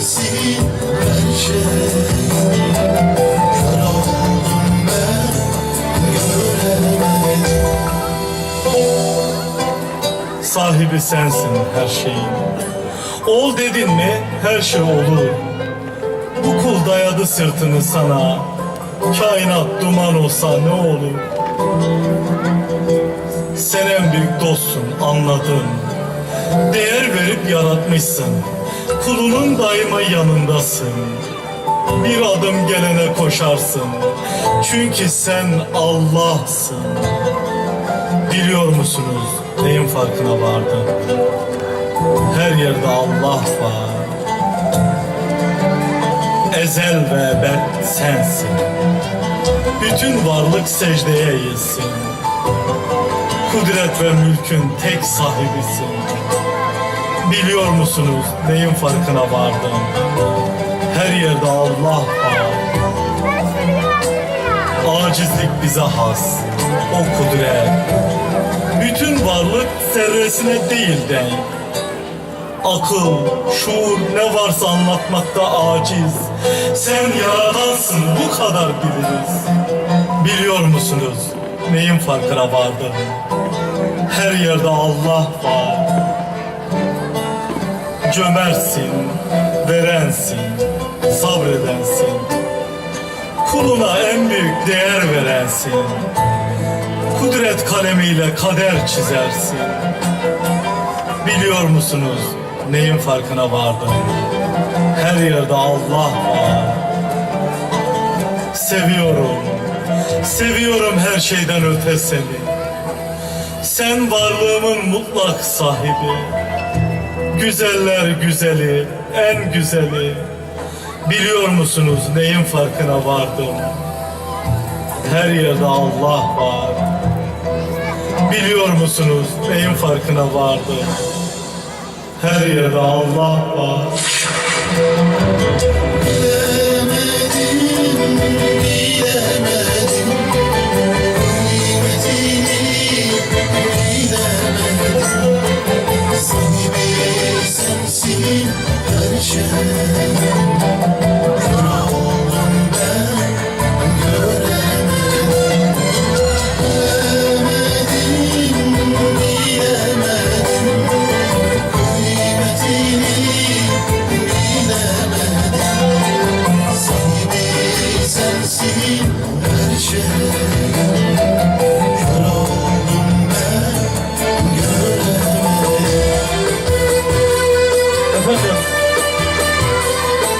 sensin her Sahibi sensin her şeyin. Ol dedin mi her şey olur. Bu kul dayadı sırtını sana. Kainat duman olsa ne olur. Sen en büyük dostsun anladım. Değer verip yaratmışsın. Kulunun daima yanındasın. Bir adım gelene koşarsın. Çünkü sen Allah'sın. Biliyor musunuz neyin farkına vardım? Her yerde Allah var. Ezel ve ebed sensin. Bütün varlık secdeye eğilsin. Kudret ve mülkün tek sahibisin. Biliyor musunuz neyin farkına vardım? Her yerde Allah var. Acizlik bize has. O kudret. Bütün varlık zerresine değil denk. Akıl, şuur ne varsa anlatmakta aciz. Sen yaradansın bu kadar biliriz. Biliyor musunuz neyin farkına vardım? Her yerde Allah var. Cömertsin, verensin, sabredensin. Kuluna en büyük değer verensin. Kudret kalemiyle kader çizersin. Biliyor musunuz neyin farkına vardım? Her yerde Allah var. Seviyorum, seviyorum her şeyden öte seni. Sen varlığımın mutlak sahibi. Güzeller güzeli, en güzeli. Biliyor musunuz neyin farkına vardım? Her yerde Allah var. Biliyor musunuz neyin farkına vardım? Her yerde Allah var.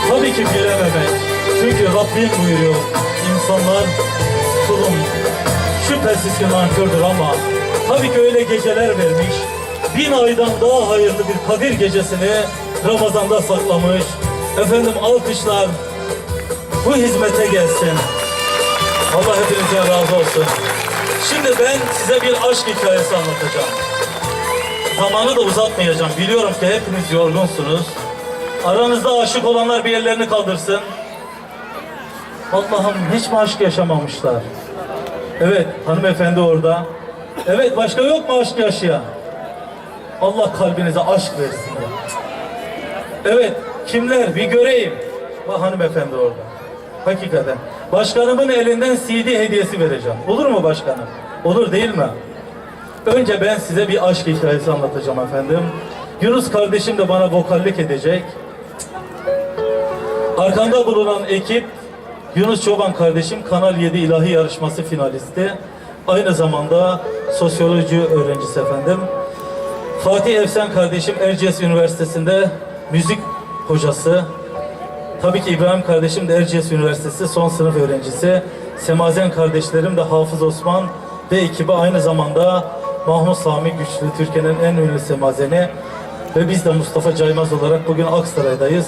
Tabii ki bilememek. Çünkü Rabbim buyuruyor, insanlar kulum şüphesiz ki nankördür ama tabii ki öyle geceler vermiş. Bin aydan daha hayırlı bir Kadir gecesini Ramazan'da saklamış. Efendim alkışlar bu hizmete gelsin. Allah hepinizden razı olsun. Şimdi ben size bir aşk hikayesi anlatacağım. Zamanı da uzatmayacağım. Biliyorum ki hepiniz yorgunsunuz. Aranızda aşık olanlar bir ellerini kaldırsın. Allah'ım hiç mi aşk yaşamamışlar? Evet, hanımefendi orada. Evet, başka yok mu aşk yaşayan? Allah kalbinize aşk versin. ya. Evet, kimler? Bir göreyim. Bak hanımefendi orada. Hakikaten. Başkanımın elinden CD hediyesi vereceğim. Olur mu başkanım? Olur değil mi? Önce ben size bir aşk hikayesi anlatacağım efendim. Yunus kardeşim de bana vokallik edecek. Arkamda bulunan ekip Yunus Çoban kardeşim Kanal 7 ilahi yarışması finalisti. Aynı zamanda sosyoloji öğrencisi efendim. Fatih Efsen kardeşim Erciyes Üniversitesi'nde müzik hocası. Tabii ki İbrahim kardeşim de Erciyes Üniversitesi son sınıf öğrencisi. Semazen kardeşlerim de Hafız Osman ve ekibi aynı zamanda Mahmut Sami Güçlü, Türkiye'nin en ünlü semazeni. Ve biz de Mustafa Caymaz olarak bugün Aksaray'dayız.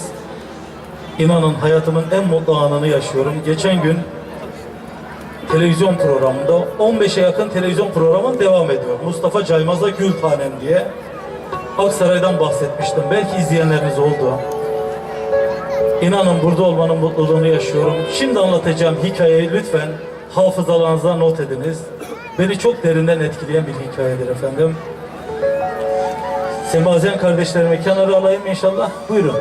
İnanın hayatımın en mutlu anını yaşıyorum. Geçen gün televizyon programında 15'e yakın televizyon programı devam ediyor. Mustafa Caymaz'la Gül Tanem diye. Aksaray'dan bahsetmiştim. Belki izleyenleriniz oldu. İnanın burada olmanın mutluluğunu yaşıyorum. Şimdi anlatacağım hikayeyi lütfen hafızalarınıza not ediniz. Beni çok derinden etkileyen bir hikayedir efendim. Semazen kardeşlerimi kenara alayım inşallah. Buyurun.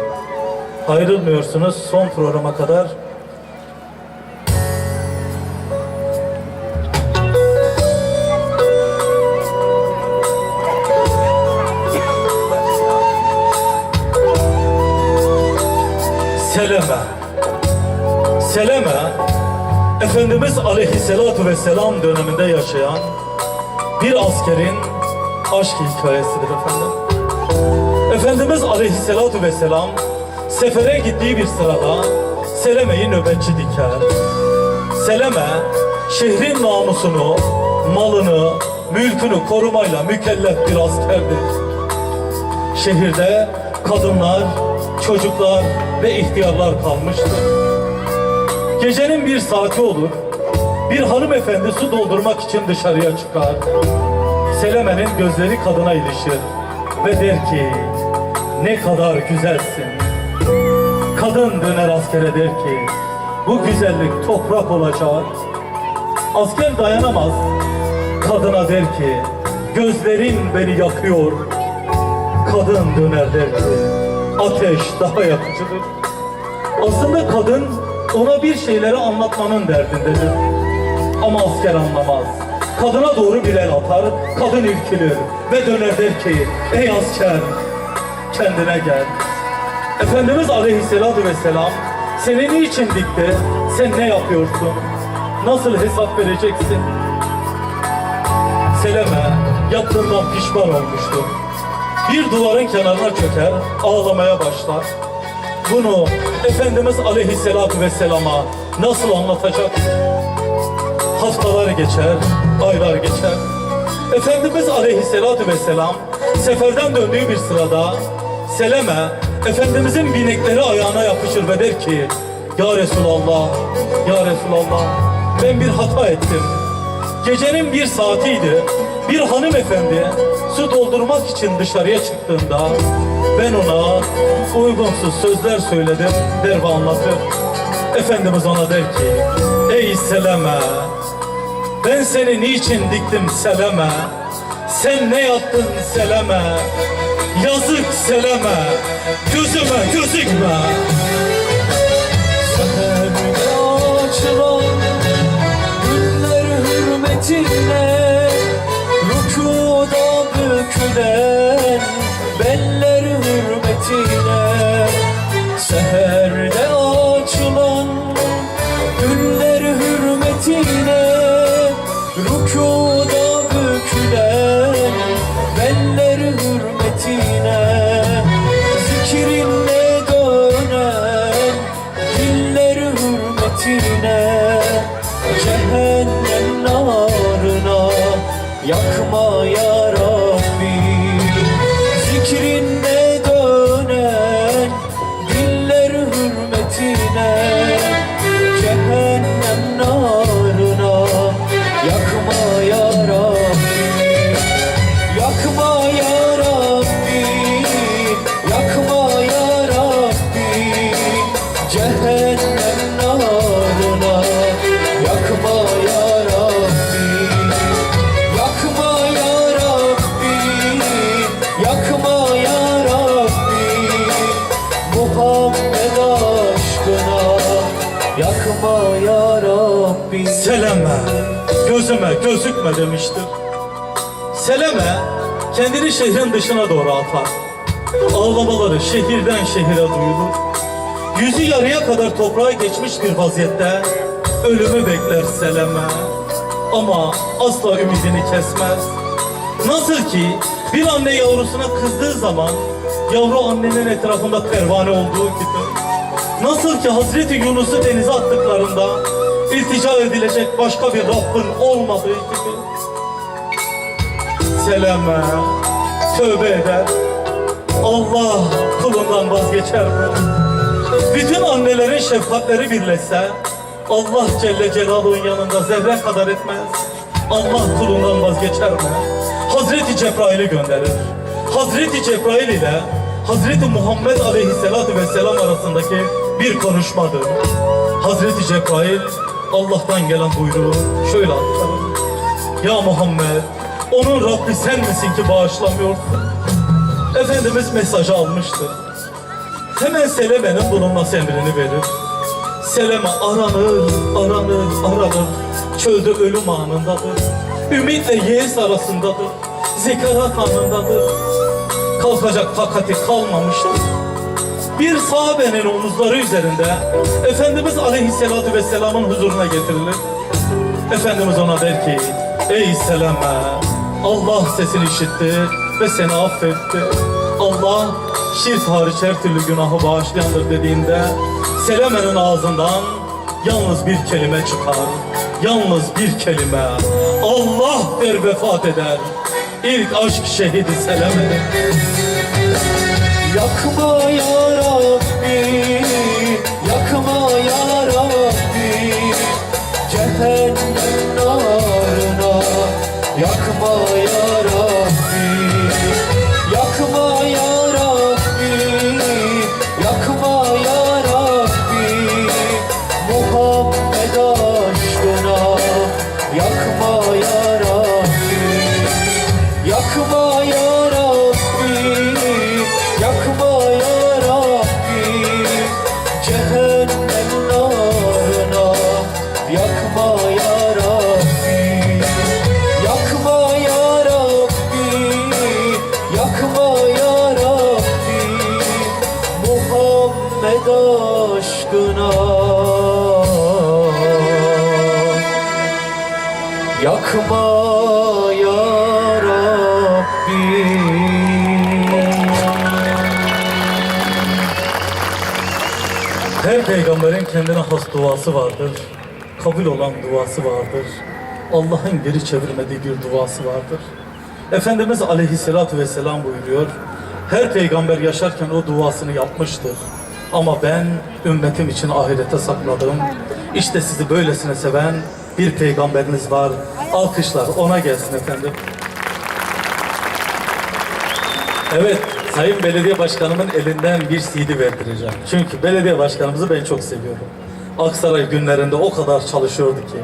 ayrılmıyorsunuz son programa kadar. Seleme. Seleme, Efendimiz Aleyhisselatü Vesselam döneminde yaşayan bir askerin aşk hikayesidir efendim. Efendimiz Aleyhisselatü Vesselam sefere gittiği bir sırada Seleme'yi nöbetçi diker. Seleme, şehrin namusunu, malını, mülkünü korumayla mükellef bir askerdir. Şehirde kadınlar, çocuklar ve ihtiyarlar kalmıştır. Gecenin bir saati olur. Bir hanımefendi su doldurmak için dışarıya çıkar. Seleme'nin gözleri kadına ilişir ve der ki ne kadar güzelsin. Kadın döner askere der ki bu güzellik toprak olacak. Asker dayanamaz. Kadına der ki gözlerin beni yakıyor. Kadın döner der ki ateş daha yakıcıdır. Aslında kadın ona bir şeyleri anlatmanın derdindedir. Ama asker anlamaz. Kadına doğru bir el atar, kadın ürkülür ve döner der ki, ey asker, kendine gel. Efendimiz Aleyhisselatü Vesselam seni niçin dikti, sen ne yapıyorsun, nasıl hesap vereceksin? Seleme yaptığından pişman olmuştu. Bir duvarın kenarına çöker, ağlamaya başlar. Bunu Efendimiz Aleyhisselatü Vesselam'a nasıl anlatacak? Haftalar geçer, aylar geçer. Efendimiz Aleyhisselatü Vesselam seferden döndüğü bir sırada Seleme Efendimizin binekleri ayağına yapışır ve der ki Ya Resulallah, Ya Resulallah ben bir hata ettim. Gecenin bir saatiydi. Bir hanımefendi su doldurmak için dışarıya çıktığında ben ona uygunsuz sözler söyledim der ve anlatır. Efendimiz ona der ki Ey Seleme ben seni niçin diktim Seleme Sen ne yaptın Seleme Yazık Seleme Gözüme gözükme si Seleme gözüme gözükme demiştir. Seleme kendini şehrin dışına doğru atar. Ağlamaları şehirden şehire duyulur. Yüzü yarıya kadar toprağa geçmiş bir vaziyette ölümü bekler Seleme. Ama asla ümidini kesmez. Nasıl ki bir anne yavrusuna kızdığı zaman yavru annenin etrafında pervane olduğu gibi. Nasıl ki Hazreti Yunus'u denize attıklarında iltica edilecek başka bir Rabbin olmadığı gibi. Seleme, tövbe eder. Allah kulundan vazgeçer mi? Bütün annelerin şefkatleri birleşse Allah Celle Celaluhu'nun yanında zerre kadar etmez. Allah kulundan vazgeçer mi? Hazreti Cebrail'i gönderir. Hazreti Cebrail ile Hazreti Muhammed Aleyhisselatü Vesselam arasındaki bir konuşmadır. Hazreti Cebrail Allah'tan gelen buyruğu şöyle aktarır. Ya Muhammed, onun Rabbi sen misin ki bağışlamıyorsun? Efendimiz mesajı almıştır. hemen Seleme'nin bulunması emrini verir. Seleme aranır, aranır, aranır. Çölde ölüm anındadır. Ümitle yeğiz arasındadır. Zekarat anındadır. Kalkacak fakati kalmamıştır. Bir sahabenin omuzları üzerinde Efendimiz Aleyhisselatü Vesselam'ın huzuruna getirilir. Efendimiz ona der ki, ey Seleme, Allah sesini işitti ve seni affetti. Allah şirk hariç her türlü günahı bağışlayandır dediğinde Seleme'nin ağzından yalnız bir kelime çıkar. Yalnız bir kelime. Allah der vefat eder. İlk aşk şehidi Seleme'dir. Yakma ya aşkına Yakma ya Her peygamberin kendine has duası vardır. Kabul olan duası vardır. Allah'ın geri çevirmediği bir duası vardır. Efendimiz aleyhissalatü vesselam buyuruyor. Her peygamber yaşarken o duasını yapmıştır. Ama ben ümmetim için ahirete sakladım. İşte sizi böylesine seven bir peygamberiniz var. Alkışlar ona gelsin efendim. Evet, Sayın Belediye Başkanımın elinden bir CD verdireceğim. Çünkü belediye başkanımızı ben çok seviyorum. Aksaray günlerinde o kadar çalışıyordu ki.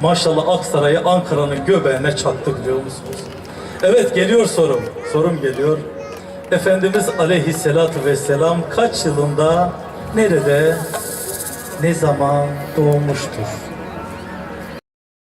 Maşallah Aksaray'ı Ankara'nın göbeğine çaktı biliyor musunuz? Evet geliyor sorum. Sorum geliyor. Efendimiz Aleyhisselatü Vesselam kaç yılında, nerede, ne zaman doğmuştur?